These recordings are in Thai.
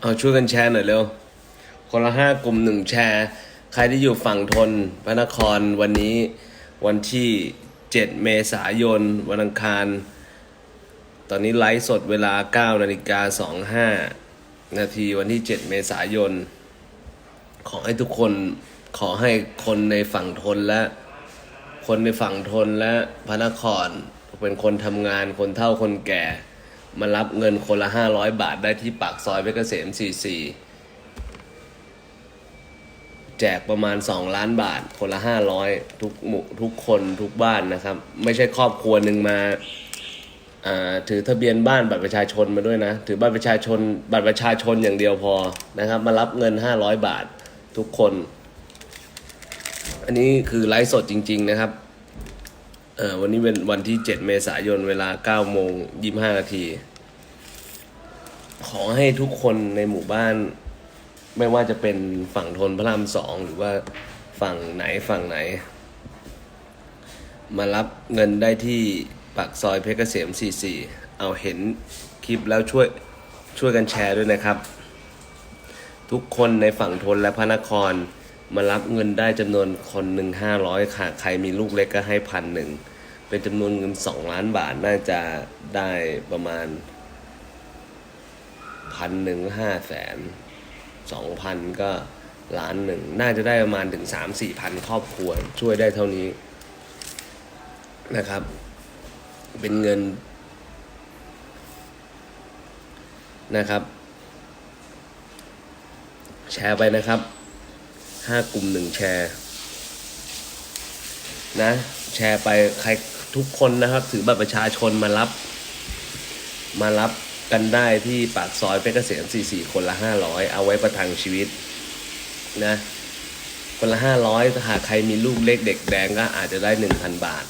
เอาช่วยกันแชร์หน่อยเร็ว คนละห้ากลุ่มหนึ่งแชร์ ใครที่อยู่ฝั่งทนพระนครวันนี้วันที่ 7 เมษายน วันอังคาร ตอนนี้ไลฟ์สดเวลา 9 นาฬิกา 25 นาทีวันที่ 7 เมษายน ขอให้ทุกคนขอให้คนในฝั่งทนและ คนในฝั่งทนและพระนคร เป็นคนทำงานคนเฒ่าคนแก่ มารับเงินคนละห้าร้อยบาทได้ที่ปากซอยเพชรเกษมสี่สี่แจกประมาณสองล้านบาท คนละห้าร้อยทุกหมู่ทุกคนทุกบ้านนะครับ ไม่ใช่ครอบครัวหนึ่งมาอ่าถือทะเบียนบ้านบัตรประชาชนมาด้วยนะ ถือบัตรประชาชนบัตรประชาชนอย่างเดียวพอนะครับ มารับเงินห้าร้อยบาททุกคน อันนี้คือไลฟ์สดจริง ๆ นะครับ เอ่อวันนี้เป็นวันที่ 7 เมษายนเวลา9โมง25นาที ขอให้ทุกคนในหมู่บ้าน ไม่ว่าจะเป็นฝั่งทนพระรามสองหรือว่าฝั่งไหนฝั่งไหน มารับเงินได้ที่ปากซอยเพชรเกษม 44 เอาเห็นคลิปแล้วช่วยช่วยกันแชร์ด้วยนะครับ ทุกคนในฝั่งทนและพระนครมารับเงินได้จำนวนคนหนึ่งห้าร้อยค่ะ ใครมีลูกเล็กก็ให้พันหนึ่ง เป็นจำนวนเงินสองล้านบาท น่าจะได้ประมาณพันหนึ่งห้าแสนสองพันก็ล้านหนึ่ง น่าจะได้ประมาณถึงสามสี่พันครอบครัว ช่วยได้เท่านี้นะครับ เป็นเงินนะครับ แชร์ไปนะครับห้ากลุ่มหนึ่งแชร์ นะ แชร์ไปใคร ทุกคนนะครับ ถือบัตรประชาชนมารับ มารับกันได้ที่ปากซอยเพชรเกษม44 คนละ 500 เอาไว้ประทังชีวิตนะ คนละ 500ถ้าหากใครมีลูกเล็กเด็กแดงก็อาจจะได้ 1,000 บาท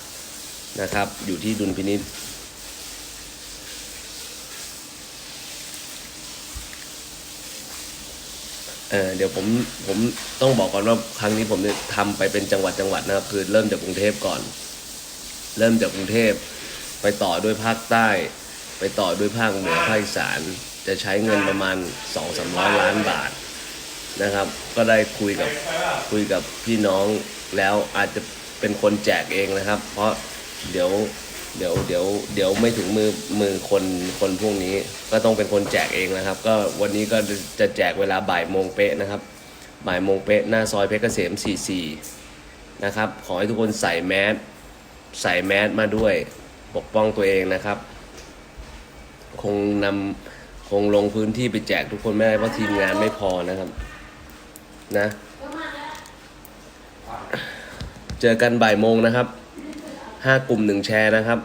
นะครับ อยู่ที่ดุลพินิจเออเดี๋ยวผมผมต้องบอกก่อนว่าครั้งนี้ผมทำไปเป็นจังหวัดจังหวัดนะครับ คือเริ่มจากกรุงเทพก่อน เริ่มจากกรุงเทพไปต่อด้วยภาคใต้ ไปต่อด้วยภาคเหนือภาคอีสานจะใช้เงินประมาณสองสามร้อยล้านบาทนะครับ ก็ได้คุยกับคุยกับพี่น้องแล้วอาจจะเป็นคนแจกเองนะครับ เพราะเดี๋ยวเดี๋ยวเดี๋ยวเดี๋ยวไม่ถึงมือมือคนคนพวกนี้ก็ต้องเป็นคนแจกเองนะครับ ก็วันนี้ก็จะแจกเวลาบ่ายโมงเป๊ะนะครับบ่ายโมงเป๊ะหน้าซอยเพชรเกษม 44 นะครับ ขอให้ทุกคนใส่แมส ใส่แมสมาด้วยปกป้องตัวเองนะครับ คงนำคงลงพื้นที่ไปแจกทุกคนไม่ได้เพราะทีมงานไม่พอนะครับ นะ เจอกันบ่ายโมงนะครับห้ากลุ่มหนึ่งแชร์นะครับ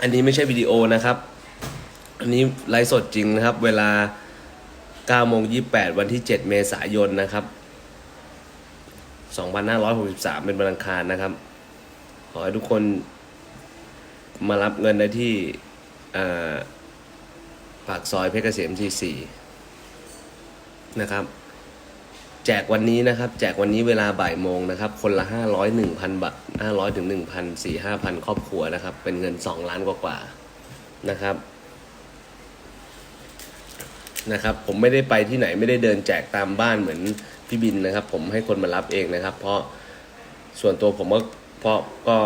อันนี้ไม่ใช่วิดีโอนะครับ อันนี้ไลฟ์สดจริงนะครับ เวลา9โมง28 วันที่ 7 เมษายนนะครับ 2563 เป็นวันอังคารนะครับ อให้ทุกคนมารับเงินได้ที่ปากซอยเพชรเกษมที่4นะครับ แจกวันนี้นะครับ แจกวันนี้เวลาบ่ายโมงนะครับ คนละห้าร้อยหนึ่งพันบาทห้าร้อยถึงหนึ่งพันสี่ห้าพันครอบครัวนะครับ เป็นเงินสองล้านกว่าๆนะครับนะครับ ผมไม่ได้ไปที่ไหนไม่ได้เดินแจกตามบ้านเหมือนพี่บินนะครับ ผมให้คนมารับเองนะครับ เพราะส่วนตัวผมก็ เพราะก็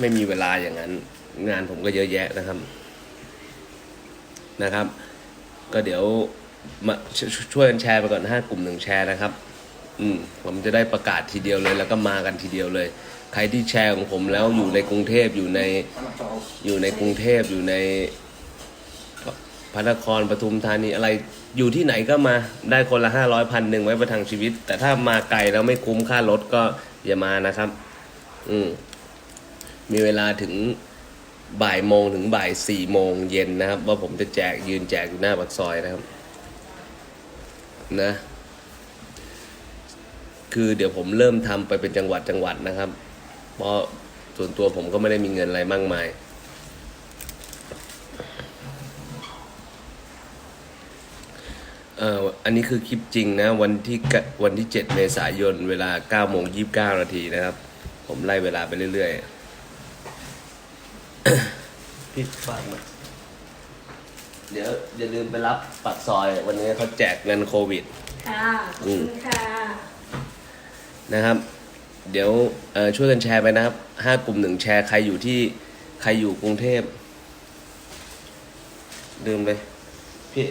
ไม่มีเวลาอย่างนั้น งานผมก็เยอะแยะนะครับนะครับ ก็เดี๋ยวมาชชช่วยกันแชร์ไปก่อนห้ากลุ่มหนึ่งแชร์นะครับ อืมผมจะได้ประกาศทีเดียวเลย แล้วก็มากันทีเดียวเลย ใครที่แชร์ของผมแล้วอยู่ในกรุงเทพอยู่ในอยู่ในกรุงเทพอยู่ใน พระนครปทุมธานีอะไรอยู่ที่ไหนก็มาได้คนละห้าร้อยพันหนึ่งไว้ประทังชีวิต แต่ถ้ามาไกลแล้วไม่คุ้มค่ารถก็อย่ามานะครับ อืมมีเวลาถึงบ่ายโมงถึงบ่ายสี่โมงเย็นนะครับ ว่าผมจะแจกยืนแจกอยู่หน้าปากซอยนะครับ นะ คือเดี๋ยวผมเริ่มทำไปเป็นจังหวัดจังหวัดนะครับ เพราะส่วนตัวผมก็ไม่ได้มีเงินอะไรมากมาย อ่ออันนี้คือคลิปจริงนะ วันที่กะวันที่ 7 เมษายน เวลา9โมง29นาทีนะครับ ผมไล่เวลาไปเรื่อยๆพี่ฝากมาเดี๋ยวอย่าลืมไปรับปักซอย วันนี้เขาแจกเงินโควิด ค่ะขอบคุณค่ะ นะครับ เดี๋ยวเอ่อช่วยกันแชร์ไปนะครับห้ากลุ่มหนึ่งแชร์ใครอยู่ที่ใครอยู่กรุงเทพลืมไปพี่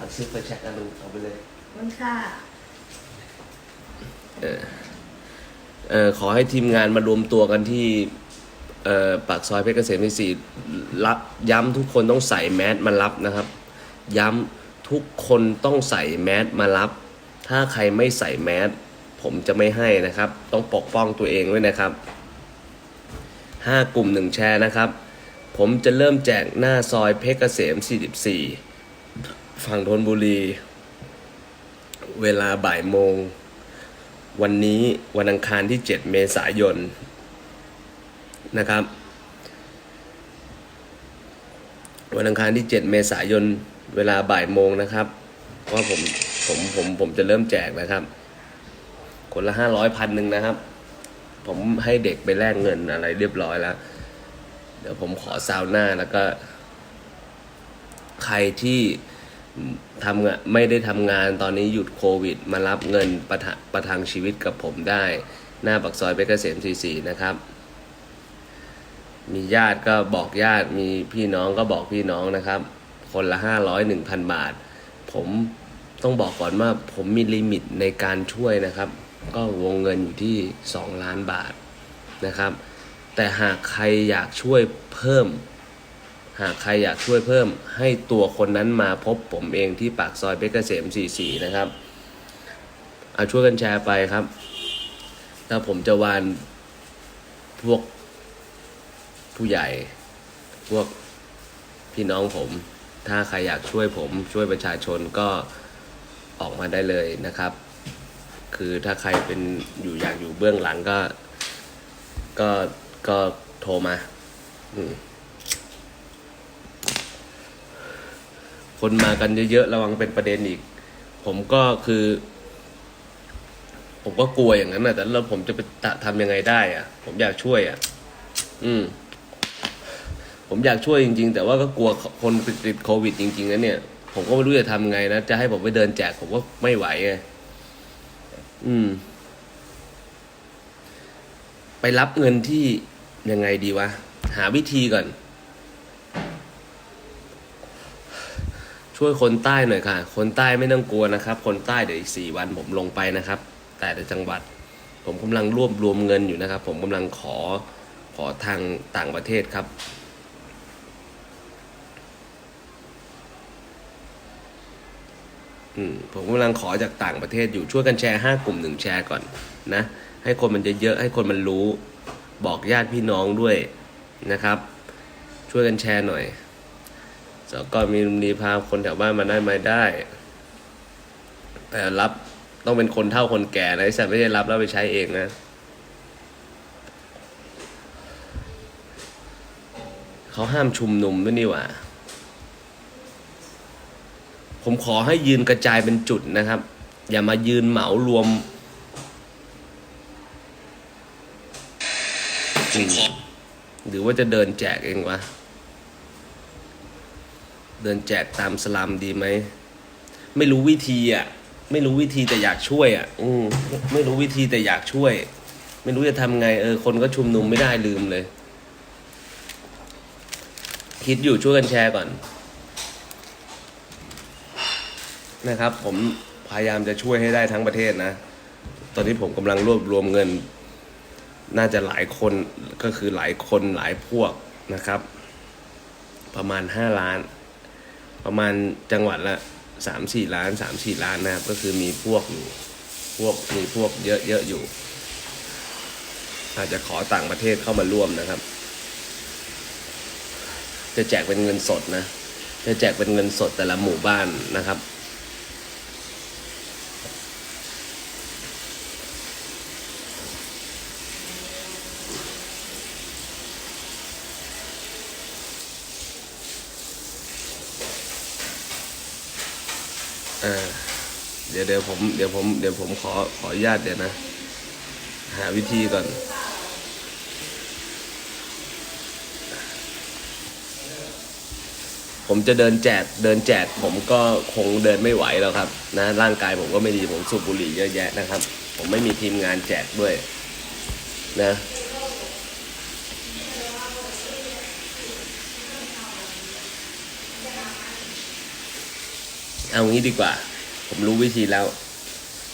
เอาซื้อไปแชร์กันดูเอาไปเลยขอบคุณค่ะเอ่อขอให้ทีมงานมารวมตัวกันที่เอ่อปากซอยเพชรเกษมที่สี่รับย้ำทุกคนต้องใส่แมสมารับนะครับ ย้ำทุกคนต้องใส่แมสมารับ ถ้าใครไม่ใส่แมสผมจะไม่ให้นะครับ ต้องปกป้องตัวเองด้วยนะครับห้ากลุ่มหนึ่งแชร์นะครับ ผมจะเริ่มแจกหน้าซอยเพชรเกษม 44 ฝั่งธนบุรี เวลาบ่ายโมง วันนี้วันอังคารที่ 7 เมษายนนะครับ วันอังคารที่ 7 เมษายน เวลาบ่ายโมงนะครับว่าผมผมผมผมจะเริ่มแจกนะครับ คนละห้าร้อยพันหนึ่งนะครับ ผมให้เด็กไปแลกเงินอะไรเรียบร้อยแล้ว เดี๋ยวผมขอซาวน่าแล้วก็ ใครที่ ทำงานไม่ได้ทำงานตอนนี้หยุดโควิด มารับเงินประทประทังชีวิตกับผมได้ หน้าปากซอยเพชรเกษม44นะครับ มีญาติก็บอกญาติมีพี่น้องก็บอกพี่น้องนะครับ คนละห้าร้อยหนึ่งพันบาท ผมต้องบอกก่อนว่าผมมีลิมิตในการช่วยนะครับ ก็วงเงินอยู่ที่สองล้านบาทนะครับ แต่หากใครอยากช่วยเพิ่ม หากใครอยากช่วยเพิ่มให้ตัวคนนั้นมาพบผมเองที่ปากซอยเพชรเกษม 44 นะครับ เอาช่วยกันแชร์ไปครับ ถ้าผมจะวานพวกผู้ใหญ่ พวกพี่น้องผม ถ้าใครอยากช่วยผมช่วยประชาชนก็ออกมาได้เลยนะครับ คือถ้าใครเป็นอยู่อยากอยู่เบื้องหลังก็ ก็ก็โทรมา อืม คนมากันเยอะๆระวังเป็นประเด็นอีก ผมก็คือ ผมก็กลัวอย่างนั้นนะแต่แล้วผมจะไปทำยังไงได้อะผมอยากช่วยอะ อืม ผมอยากช่วยจริง ๆ แต่ว่าก็กลัวคนติดติดโควิด จริงๆนะเนี่ยผมก็ไม่รู้จะทำไงนะจะให้ผมไปเดินแจกผมก็ไม่ไหวไงอืม ไปรับเงินที่ยังไงดีวะ หาวิธีก่อน ช่วยคนใต้หน่อยค่ะ คนใต้ไม่ต้องกลัวนะครับ คนใต้เดี๋ยวอีกสี่วันผมลงไปนะครับ แต่ละจังหวัด ผมกำลังรวบรวมเงินอยู่นะครับ ผมกำลังขอขอทางต่างประเทศครับอืมผมกำลังขอจากต่างประเทศอยู่ช่วยกันแชร์ห้ากลุ่มหนึ่งแชร์ก่อนนะ ให้คนมันเยอะๆให้คนมันรู้ บอกญาติพี่น้องด้วยนะครับ ช่วยกันแชร์หน่อย สกอมีมีพาคนแถวบ้านมาได้ไหมได้ แต่รับต้องเป็นคนเท่าคนแก่นะไอ้สัตว์ไม่ได้รับแล้วไปใช้เองนะ เขาห้ามชุมนุมด้วยนี่หว่า ผมขอให้ยืนกระจายเป็นจุดนะครับ อย่ามายืนเหมารวมอืมหรือว่าจะเดินแจกเองวะ เดินแจกตามสลัมดีไหม ไม่รู้วิธีอะ ไม่รู้วิธีแต่อยากช่วยอะ อืมไม่รู้วิธีแต่อยากช่วย ไม่รู้จะทำไงเออคนก็ชุมนุมไม่ได้ลืมเลย คิดอยู่ช่วยกันแชร์ก่อน นะครับ ผมพยายามจะช่วยให้ได้ทั้งประเทศนะ ตอนนี้ผมกำลังรวบรวมเงิน น่าจะหลายคนก็คือหลายคนหลายพวกนะครับ ประมาณห้าล้าน ประมาณจังหวัดละสามสี่ล้านสามสี่ล้านนะครับ ก็คือมีพวกอยู่พวกมีพวกเยอะเยอะอยู่ อาจจะขอต่างประเทศเข้ามาร่วมนะครับ จะแจกเป็นเงินสดนะ จะแจกเป็นเงินสดแต่ละหมู่บ้านนะครับ ยวเดี๋ยวผมเดี๋ยวผมเดี๋ยวผมขอขออนุญาตเดี๋ยวนะ หาวิธีก่อน ผมจะเดินแจกเดินแจกผมก็คงเดินไม่ไหวแล้วครับ นะร่างกายผมก็ไม่ดีผมสูบบุหรี่เยอะแยะนะครับ ผมไม่มีทีมงานแจกด้วย นะเอางี้ดีกว่า ผมรู้วิธีแล้ว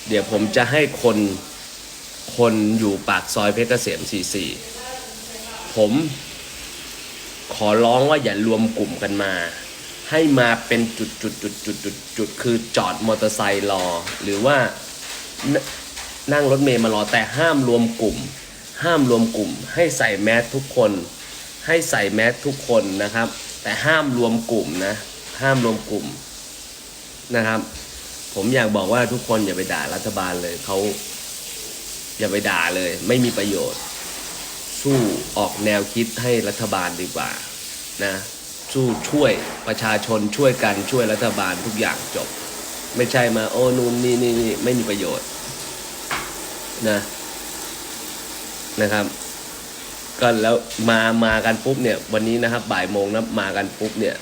เดี๋ยวผมจะให้คนคนอยู่ปากซอยเพชรเกษม44 ผมขอร้องว่าอย่ารวมกลุ่มกันมา ให้มาเป็นจุดจุดจุดจุดจุดจุดคือจอดมอเตอร์ไซค์รอ หรือว่านนั่งรถเมย์มารอแต่ห้ามรวมกลุ่ม ห้ามรวมกลุ่ม ให้ใส่แมสทุกคน ให้ใส่แมสทุกคนนะครับ แต่ห้ามรวมกลุ่มนะ ห้ามรวมกลุ่มนะครับ ผมอยากบอกว่าทุกคนอย่าไปด่ารัฐบาลเลยเขาอย่าไปด่าเลย ไม่มีประโยชน์ สู้ออกแนวคิดให้รัฐบาลดีกว่านะสู้ช่วยประชาชนช่วยกันช่วยรัฐบาลทุกอย่างจบ ไม่ใช่มาโอ้นู่นนี่นี่นี่ไม่มีประโยชน์นะนะครับ ก็แล้วมามากันปุ๊บเนี่ย วันนี้นะครับบ่ายโมงนะมากันปุ๊บเนี่ย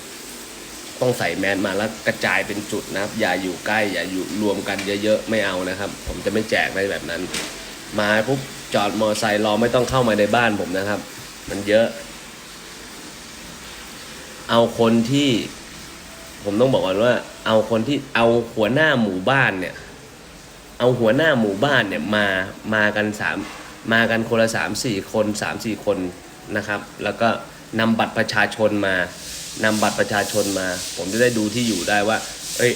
ต้องใส่แมสมาแล้วกระจายเป็นจุดนะครับ อย่าอยู่ใกล้ อย่าอยู่รวมกันเยอะๆ ไม่เอานะครับ ผมจะไม่แจกในแบบนั้น มาปุ๊บจอดมอไซค์รอไม่ต้องเข้ามาในบ้านผมนะครับ มันเยอะ เอาคนที่ ผมต้องบอกก่อนว่า เอาคนที่เอาหัวหน้าหมู่บ้านเนี่ย เอาหัวหน้าหมู่บ้านเนี่ยมามากันสามมากันคนละสามสี่คนสามสี่คนนะครับ แล้วก็นำบัตรประชาชนมา นำบัตรประชาชนมา ผมจะได้ดูที่อยู่ได้ว่า เอ้ย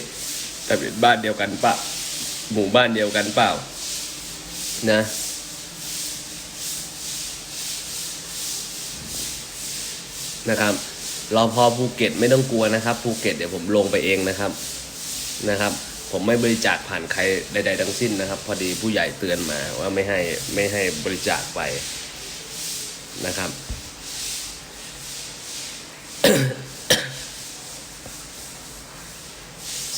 ทะเบียนบ้านเดียวกันปะหมู่บ้านเดียวกันเปล่า นะ นะครับ เรอพอภูเก็ตไม่ต้องกลัวนะครับภูเก็ตเดี๋ยวผมลงไปเองนะครับนะครับ ผมไม่บริจาคผ่านใครใด ๆ ทั้งสิ้นนะครับ พอดีผู้ใหญ่เตือนมาว่าไม่ให้ไม่ให้บริจาคไปนะครับ เ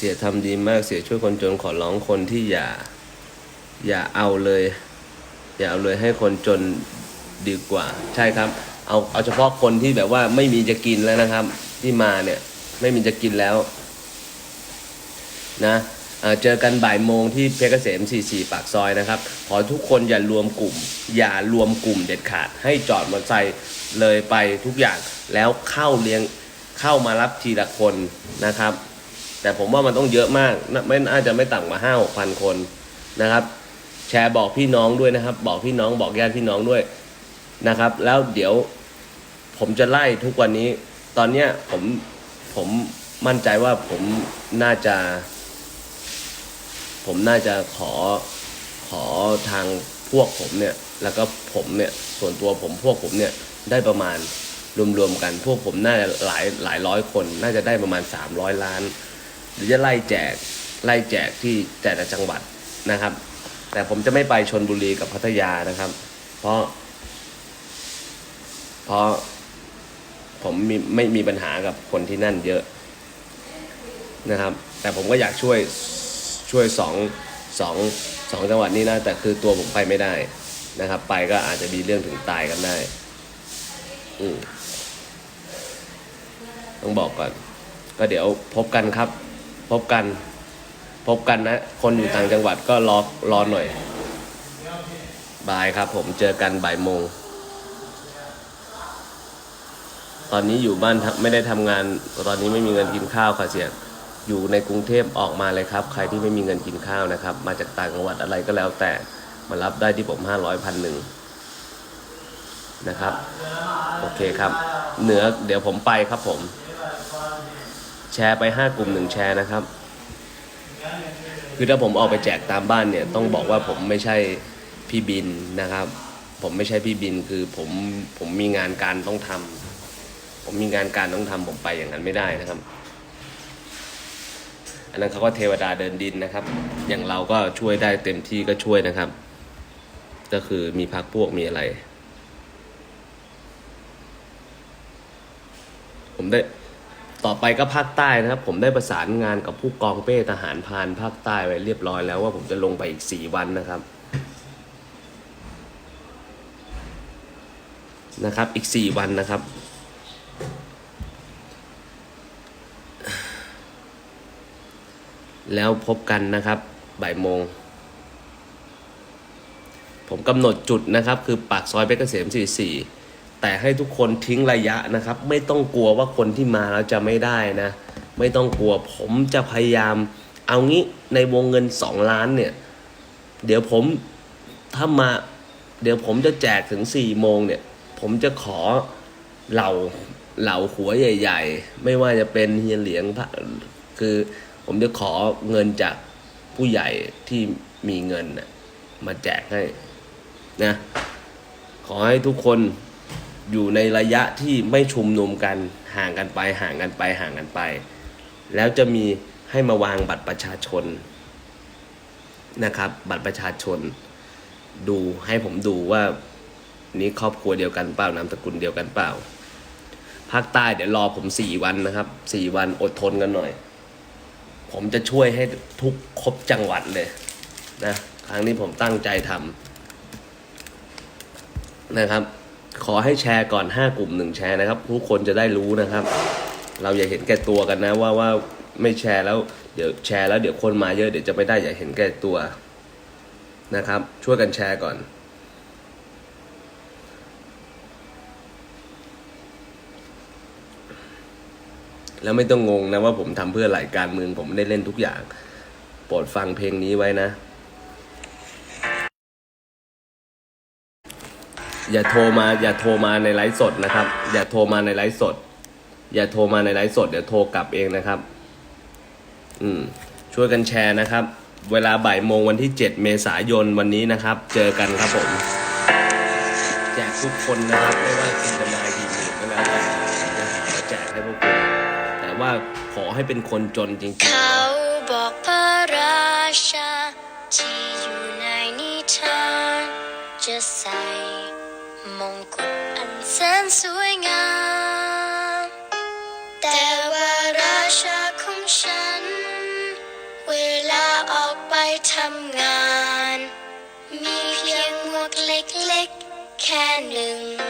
สียทำดีมากเสียช่วยคนจนขอร้องคนที่อย่า อย่าเอาเลย อย่าเอาเลยให้คนจนดีกว่า ใช่ครับ เอาเอาเฉพาะคนที่แบบว่าไม่มีจะกินแล้วนะครับ ที่มาเนี่ย ไม่มีจะกินแล้ว นะเอ่อเจอกันบ่ายโมงที่เพชรเกษม 44 ปากซอยนะครับ ขอทุกคนอย่ารวมกลุ่ม อย่ารวมกลุ่มเด็ดขาด ให้จอดมอเตอร์ไซค์เลยไปทุกอย่างแล้วเข้าเลี้ยงเข้ามารับทีละคนนะครับ แต่ผมว่ามันต้องเยอะมากน่าไม่น่าจะไม่ต่ำกว่าห้าหกพันคนนะครับ แชร์บอกพี่น้องด้วยนะครับ บอกพี่น้องบอกญาติพี่น้องด้วยนะครับ แล้วเดี๋ยวผมจะไล่ทุกวันนี้ ตอนเนี้ยผมผมมั่นใจว่าผมน่าจะ ผมน่าจะขอขอทางพวกผมเนี่ย แล้วก็ผมเนี่ยส่วนตัวผมพวกผมเนี่ยได้ประมาณรวมๆกัน พวกผมน่าจะหลายหลายร้อยคน น่าจะได้ประมาณ 300 ล้าน รือจะไล่แจกไล่แจกที่แต่ละจังหวัดนะครับ แต่ผมจะไม่ไปชนบุรีกับพัทยานะครับ เพราะ เพราะผมมีไม่มีปัญหากับคนที่นั่นเยอะนะครับ แต่ผมก็อยากช่วยช่วยสองสองสองจังหวัดนี้นะ แต่คือตัวผมไปไม่ได้นะครับ ไปก็อาจจะมีเรื่องถึงตายกันได้อืต้องบอกก่อน ก็เดี๋ยวพบกันครับ พบกัน พบกันนะ คนอยู่ต่างจังหวัดก็รอรอหน่อยบายครับ ผมเจอกันบ่ายโมง ตอนนี้อยู่บ้านไม่ได้ทำงาน ตอนนี้ไม่มีเงินกินข้าวค่ะเสียอยู่ในกรุงเทพออกมาเลยครับ ใครที่ไม่มีเงินกินข้าวนะครับ มาจากต่างจังหวัดอะไรก็แล้วแต่มารับได้ที่ผมห้าร้อยพันหนึ่งนะครับ โอเคครับ เหนือเดี๋ยวผมไปครับผม แชร์ไปห้ากลุ่มหนึ่งแชร์นะครับ คือถ้าผมออกไปแจกตามบ้านเนี่ย ต้องบอกว่าผมไม่ใช่พี่บินนะครับ ผมไม่ใช่พี่บินคือผมผมมีงานการต้องทำผมมีงานการต้องทำผมไปอย่างนั้นไม่ได้นะครับ อันนั้นเขาก็เทวดาเดินดินนะครับ อย่างเราก็ช่วยได้เต็มที่ก็ช่วยนะครับ ก็คือมีพักพวกมีอะไร ผมได้ ต่อไปก็ภาคใต้นะครับ ผมได้ประสานงานกับผู้กองเป้ทหารพานภาคใต้ไว้เรียบร้อยแล้วว่าผมจะลงไปอีกสี่วันนะครับนะครับ อีกสี่วันนะครับ แล้วพบกันนะครับบ่ายโมง ผมกำหนดจุดนะครับ คือปากซอยเพชรเกษม44 แต่ให้ทุกคนทิ้งระยะนะครับ ไม่ต้องกลัวว่าคนที่มาแล้วจะไม่ได้นะ ไม่ต้องกลัวผมจะพยายาม เอางี้ในวงเงิน 2 ล้านเนี่ย เดี๋ยวผมถ้ามา เดี๋ยวผมจะแจกถึง4โมงเนี่ย ผมจะขอเหล่าเหล่าหัวใหญ่ ๆ ไม่ว่าจะเป็นเฮียเหลียงพระคือผมจะขอเงินจากผู้ใหญ่ที่มีเงินนะมาแจกให้นะขอให้ทุกคน อยู่ในระยะที่ไม่ชุมนุมกันห่างกันไปห่างกันไปห่างกันไป แล้วจะมีให้มาวางบัตรประชาชนนะครับ บัตรประชาชน ดูให้ผมดูว่านี่ครอบครัวเดียวกันเปล่านามสกุลเดียวกันเปล่าภาคใต้เดี๋ยวรอผมสี่วันนะครับสี่วันอดทนกันหน่อย ผมจะช่วยให้ทุกครบจังหวัดเลยนะครั้งนี้ผมตั้งใจทำนะครับ ขอให้แชร์ก่อนห้ากลุ่มหนึ่งแชร์นะครับ ทุกคนจะได้รู้นะครับ เราอย่าเห็นแก่ตัวกันนะว่าว่าไม่แชร์แล้วเดี๋ยวแชร์แล้วเดี๋ยวคนมาเยอะเดี๋ยวจะไม่ได้อย่าเห็นแก่ตัวนะครับ ช่วยกันแชร์ก่อน แล้วไม่ต้องงงนะว่าผมทำเพื่อหลายการเมืองผมไม่ได้เล่นทุกอย่าง โปรดฟังเพลงนี้ไว้นะ อย่าโทรมาอย่าโทรมาในไลฟ์สดนะครับ อย่าโทรมาในไลฟ์สด อย่าโทรมาในไลฟ์สดเดี๋ยวโทรกลับเองนะครับ อืม ช่วยกันแชร์นะครับ เวลาบ่ายโมงวันที่ 7 เมษายนวันนี้นะครับ เจอกันครับผมแจกทุกคนนะครับไม่ว่าคุณจะมากี่หมื่นก็แล้วแต่จะหามาแจกให้พวกคุณแต่ว่าขอให้เป็นคนจนจริงๆเขาบอกพระราชาที่อยู่ในนิทานจะใส่ มงกุฎอันแสนสวยงาม แต่ว่าราชาของฉัน เวลาออกไปทำงาน มีเพียงหมวกเล็กๆ แค่หนึ่ง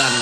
กัน